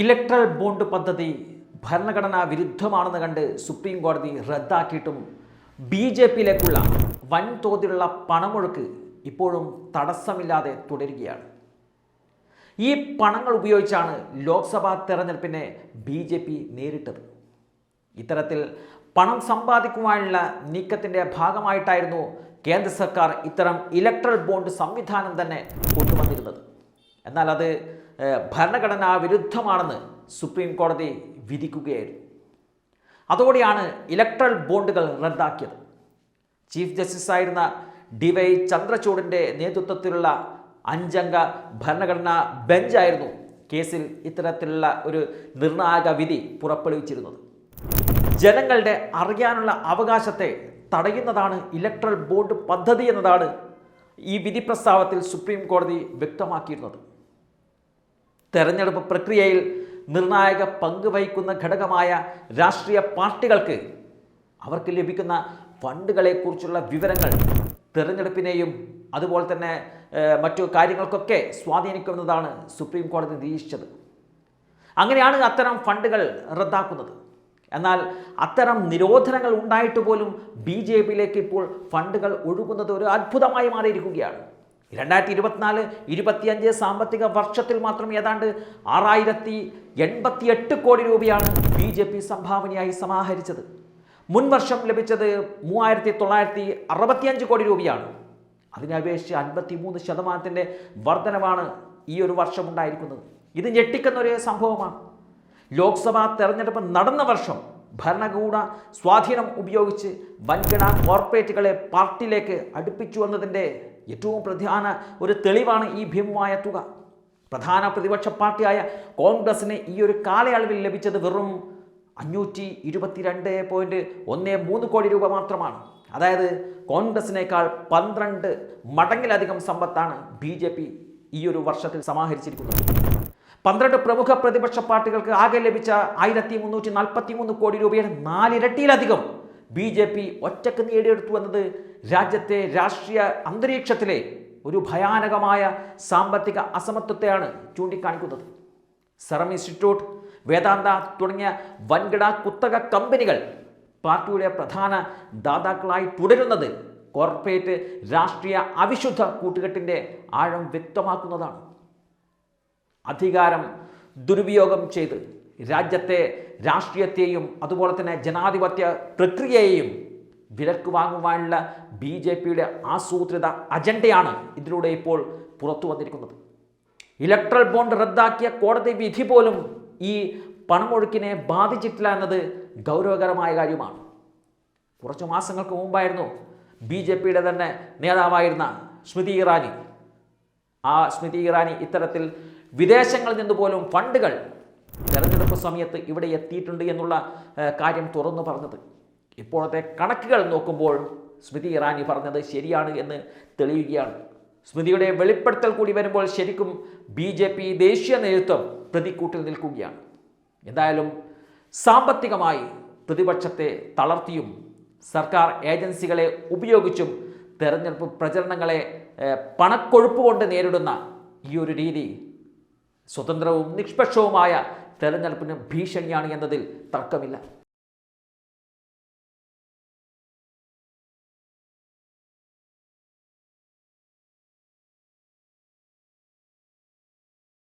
Electoral bond പദ്ധതി ഭരണഘടനാ വിരുദ്ധമാണെന്ന് കണ്ട് സുപ്രീം കോടതി റദ്ദാക്കിയിട്ടും ബി ജെ പിയിലേക്കുള്ള വൻതോതിലുള്ള പണമൊഴുക്ക് ഇപ്പോഴും തടസ്സമില്ലാതെ തുടരുകയാണ്. ഈ പണങ്ങൾ ഉപയോഗിച്ചാണ് ലോക്സഭാ തെരഞ്ഞെടുപ്പിനെ ബി ജെ പി നേരിട്ടത്. ഇത്തരത്തിൽ പണം സമ്പാദിക്കുവാനുള്ള നീക്കത്തിന്റെ ഭാഗമായിട്ടായിരുന്നു കേന്ദ്ര സർക്കാർ ഇത്തരം ഇലക്ട്രൽ ബോണ്ട് സംവിധാനം തന്നെ കൊണ്ടുവന്നിരുന്നത്. എന്നാൽ അത് ഭരണഘടനാ വിരുദ്ധമാണെന്ന് സുപ്രീം കോടതി വിധിക്കുകയായിരുന്നു. അതോടെയാണ് ഇലക്ട്രൽ ബോണ്ടുകൾ റദ്ദാക്കിയത്. ചീഫ് ജസ്റ്റിസായിരുന്ന ഡി വൈ ചന്ദ്രചൂഡിന്റെ നേതൃത്വത്തിലുള്ള അഞ്ചംഗ ഭരണഘടനാ ബെഞ്ചായിരുന്നു കേസിൽ ഇത്തരത്തിലുള്ള ഒരു നിർണായക വിധി പുറപ്പെടുവിച്ചിരുന്നത്. ജനങ്ങളുടെ അറിയാനുള്ള അവകാശത്തെ തടയുന്നതാണ് ഇലക്ട്രൽ ബോണ്ട് പദ്ധതി എന്നതാണ് ഈ വിധി പ്രസ്താവത്തിൽ സുപ്രീം കോടതി വ്യക്തമാക്കിയിരുന്നത്. തെരഞ്ഞെടുപ്പ് പ്രക്രിയയിൽ നിർണായക പങ്ക് വഹിക്കുന്ന ഘടകമായ രാഷ്ട്രീയ പാർട്ടികൾക്ക് അവർക്ക് ലഭിക്കുന്ന ഫണ്ടുകളെക്കുറിച്ചുള്ള വിവരങ്ങൾ തെരഞ്ഞെടുപ്പിനെയും അതുപോലെ തന്നെ മറ്റു കാര്യങ്ങൾക്കൊക്കെ സ്വാധീനിക്കുന്നതാണ് സുപ്രീം കോടതി നിരീക്ഷിച്ചത്. അങ്ങനെയാണ് അത്തരം ഫണ്ടുകൾ റദ്ദാക്കുന്നത്. എന്നാൽ അത്തരം നിരോധനങ്ങൾ ഉണ്ടായിട്ട് പോലും ബി ജെ പിയിലേക്ക് ഇപ്പോൾ ഫണ്ടുകൾ ഒഴുകുന്നത് ഒരു അത്ഭുതമായി മാറിയിരിക്കുകയാണ്. രണ്ടായിരത്തി ഇരുപത്തിനാല് ഇരുപത്തിയഞ്ച് സാമ്പത്തിക വർഷത്തിൽ മാത്രം ഏതാണ്ട് ആറായിരത്തി എൺപത്തി എട്ട് കോടി രൂപയാണ് ബി ജെ പി സംഭാവനയായി സമാഹരിച്ചത്. മുൻ വർഷം ലഭിച്ചത് മൂവായിരത്തി തൊള്ളായിരത്തി അറുപത്തിയഞ്ച് കോടി രൂപയാണ്. അതിനെ അപേക്ഷിച്ച് അൻപത്തി മൂന്ന് ശതമാനത്തിന്റെ വർധനമാണ് ഈ ഒരു വർഷം ഉണ്ടായിരിക്കുന്നത്. ഇത് ഞെട്ടിക്കുന്ന ഒരു സംഭവമാണ്. ലോക്സഭാ തെരഞ്ഞെടുപ്പ് നടന്ന വർഷം ഭരണകൂട സ്വാധീനം ഉപയോഗിച്ച് വൻകിട കോർപ്പറേറ്റുകളെ പാർട്ടിയിലേക്ക് അടുപ്പിച്ചു വന്നതിന്റെ ഏറ്റവും പ്രധാന ഒരു തെളിവാണ് ഈ ഭീമമായ തുക. പ്രധാന പ്രതിപക്ഷ പാർട്ടിയായ കോൺഗ്രസിന് ഈ ഒരു കാലയളവിൽ ലഭിച്ചത് വെറും അഞ്ഞൂറ്റി ഇരുപത്തിരണ്ട് പോയിന്റ് ഒന്ന് മൂന്ന് കോടി രൂപ മാത്രമാണ്. അതായത് കോൺഗ്രസിനേക്കാൾ പന്ത്രണ്ട് മടങ്ങിലധികം സമ്പത്താണ് ബി ജെ പി ഈ ഒരു വർഷത്തിൽ സമാഹരിച്ചിരിക്കുന്നത്. പന്ത്രണ്ട് പ്രമുഖ പ്രതിപക്ഷ പാർട്ടികൾക്ക് ആകെ ലഭിച്ച ആയിരത്തി മുന്നൂറ്റി നാൽപ്പത്തി മൂന്ന് കോടി രൂപയുടെ നാലിരട്ടിയിലധികം ബി ജെ പി ഒറ്റയ്ക്ക് നേടിയെടുത്തു എന്നത് രാജ്യത്തെ രാഷ്ട്രീയ അന്തരീക്ഷത്തിലെ ഒരു ഭയാനകമായ സാമ്പത്തിക അസമത്വത്തെയാണ് ചൂണ്ടിക്കാണിക്കുന്നത്. സെറം ഇൻസ്റ്റിറ്റ്യൂട്ട് വേദാന്ത തുടങ്ങിയ വൻകിട കുത്തക കമ്പനികൾ പാർട്ടിയുടെ പ്രധാന ദാതാക്കളായി തുടരുന്നത് കോർപ്പറേറ്റ് രാഷ്ട്രീയ അവിശുദ്ധ കൂട്ടുകെട്ടിന്റെ ആഴം വ്യക്തമാക്കുന്നതാണ്. അധികാരം ദുരുപയോഗം ചെയ്ത് രാജ്യത്തെ രാഷ്ട്രീയത്തെയും അതുപോലെ തന്നെ ജനാധിപത്യ പ്രക്രിയയെയും വിലക്ക് വാങ്ങുവാനുള്ള ബി ജെ പിയുടെ ആസൂത്രിത അജണ്ടയാണ് ഇതിലൂടെ ഇപ്പോൾ പുറത്തു വന്നിരിക്കുന്നത്. ഇലക്ട്രൽ ബോണ്ട് റദ്ദാക്കിയ കോടതി വിധി പോലും ഈ പണമൊഴുക്കിനെ ബാധിച്ചിട്ടില്ല എന്നത് ഗൗരവകരമായ കാര്യമാണ്. കുറച്ച് മാസങ്ങൾക്ക് മുമ്പായിരുന്നു ബി ജെ പിയുടെ തന്നെ നേതാവായിരുന്ന സ്മൃതി ഇറാനി. ആ സ്മൃതി ഇറാനി ഇത്തരത്തിൽ വിദേശങ്ങളിൽ നിന്ന് പോലും ഫണ്ടുകൾ തെരഞ്ഞെടുപ്പ് സമയത്ത് ഇവിടെ എത്തിയിട്ടുണ്ട് എന്നുള്ള കാര്യം തുറന്നു പറഞ്ഞത്. ഇപ്പോഴത്തെ കണക്കുകൾ നോക്കുമ്പോൾ സ്മൃതി ഇറാനി പറഞ്ഞത് ശരിയാണ് എന്ന് തെളിയുകയാണ്. സ്മൃതിയുടെ വെളിപ്പെടുത്തൽ കൂടി വരുമ്പോൾ ശരിക്കും ബി ജെ പി ദേശീയ നേതൃത്വം പ്രതിക്കൂട്ടിൽ നിൽക്കുകയാണ്. എന്തായാലും സാമ്പത്തികമായി പ്രതിപക്ഷത്തെ തളർത്തിയും സർക്കാർ ഏജൻസികളെ ഉപയോഗിച്ചും തെരഞ്ഞെടുപ്പ് പ്രചരണങ്ങളെ പണക്കൊഴുപ്പ് കൊണ്ട് നേരിടുന്ന ഈ ഒരു രീതി സ്വതന്ത്രവും നിഷ്പക്ഷവുമായ തെരഞ്ഞെടുപ്പിന് ഭീഷണിയാണ് എന്നതിൽ തർക്കമില്ല.